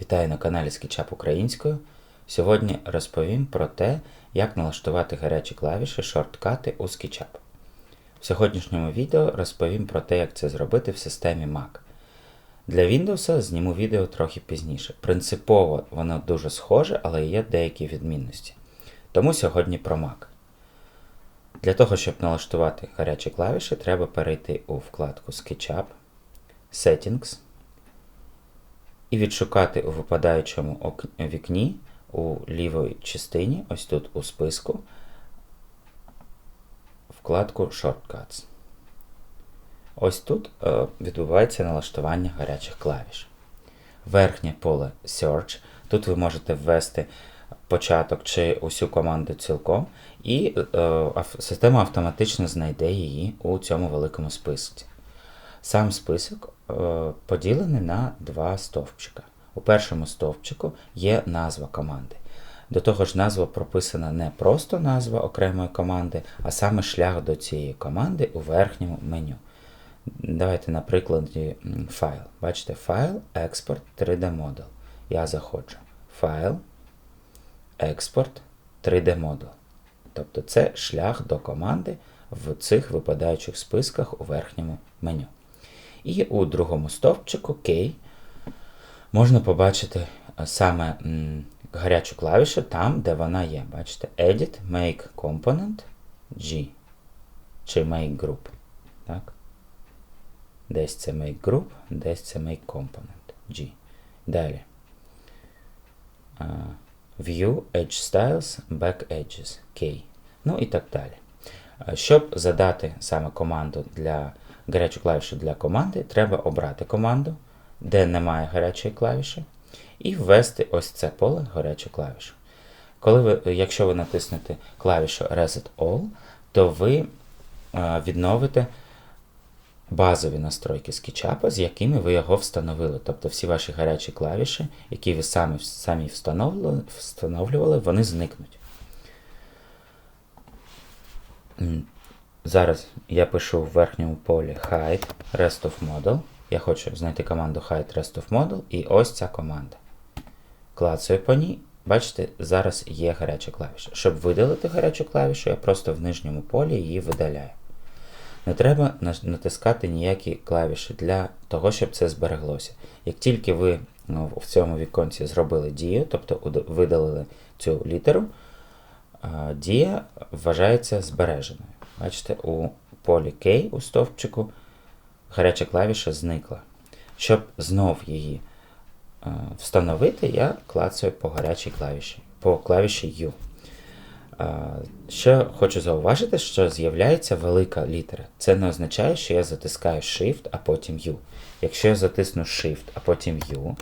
Вітаю на каналі SketchUp українською. Сьогодні розповім про те, як налаштувати гарячі клавіші шорткати у SketchUp. В сьогоднішньому відео розповім про те, як це зробити в системі Mac. Для Windows зніму відео трохи пізніше. Принципово воно дуже схоже, але є деякі відмінності. Тому сьогодні про Mac. Для того, щоб налаштувати гарячі клавіші, треба перейти у вкладку SketchUp, Settings і відшукати у випадаючому вікні у лівій частині, ось тут у списку, вкладку Shortcuts. Ось тут е, відбувається налаштування гарячих клавіш. Верхнє поле Search. Тут ви можете ввести початок чи усю команду цілком, і е, система автоматично знайде її у цьому великому списку. Сам список е, поділений на два стовпчика. У першому стовпчику є назва команди. До того ж, назва прописана не просто назва окремої команди, а саме шлях до цієї команди у верхньому меню. Давайте на прикладі файл. Бачите, файл, експорт, 3D модел. Я заходжу. Файл, експорт, 3D модел. Тобто це шлях до команди в цих випадаючих списках у верхньому меню. І у другому стовпчику K можна побачити саме гарячу клавішу там, де вона є. Бачите, Edit, Make Component, G чи Make Group. Так? Десь це Make Group, десь це Make Component. G. Далі. View, Edge Styles, Back Edges, K. Ну і так далі. Щоб задати саме команду для гарячу клавішу для команди, треба обрати команду, де немає гарячої клавіші, і ввести ось це поле гарячу клавішу. Коли ви, якщо ви натиснете клавішу Reset All, то ви е, відновите базові настройки SketchUp, з якими ви його встановили. Тобто всі ваші гарячі клавіші, які ви самі, самі встановлювали, вони зникнуть. Зараз я пишу в верхньому полі Hide Rest of Model. Я хочу знайти команду Hide Rest of Model, і ось ця команда. Клацаю по ній. Бачите, зараз є гаряча клавіша. Щоб видалити гарячу клавішу, я просто в нижньому полі її видаляю. Не треба натискати ніякі клавіші для того, щоб це збереглося. Як тільки ви ну, в цьому віконці зробили дію, тобто видалили цю літеру, дія вважається збереженою. Бачите, у полі K у стовпчику гаряча клавіша зникла. Щоб знов її е, встановити, я клацаю по гарячій клавіші, по клавіші U. Е, Ще хочу зауважити, що з'являється велика літера. Це не означає, що я затискаю Shift, а потім U. Якщо я затисну Shift, а потім U,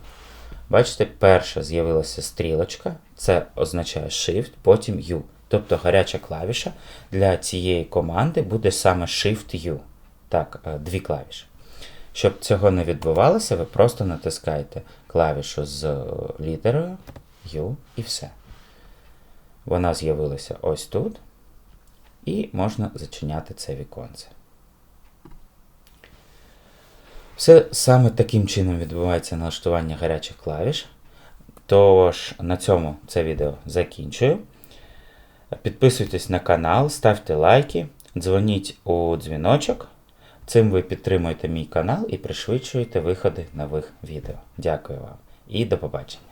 бачите, перша з'явилася стрілочка, це означає Shift, потім U. Тобто гаряча клавіша для цієї команди буде саме Shift-U. Так, е, дві клавіші. Щоб цього не відбувалося, ви просто натискаєте клавішу з е, літерою U і все. Вона з'явилася ось тут. І можна зачиняти це віконце. Все саме таким чином відбувається налаштування гарячих клавіш. Тож, на цьому це відео закінчую. Підписуйтесь на канал, ставте лайки, дзвоніть у дзвіночок. Цим ви підтримуєте мій канал і пришвидшуєте виходи нових відео. Дякую вам і до побачення.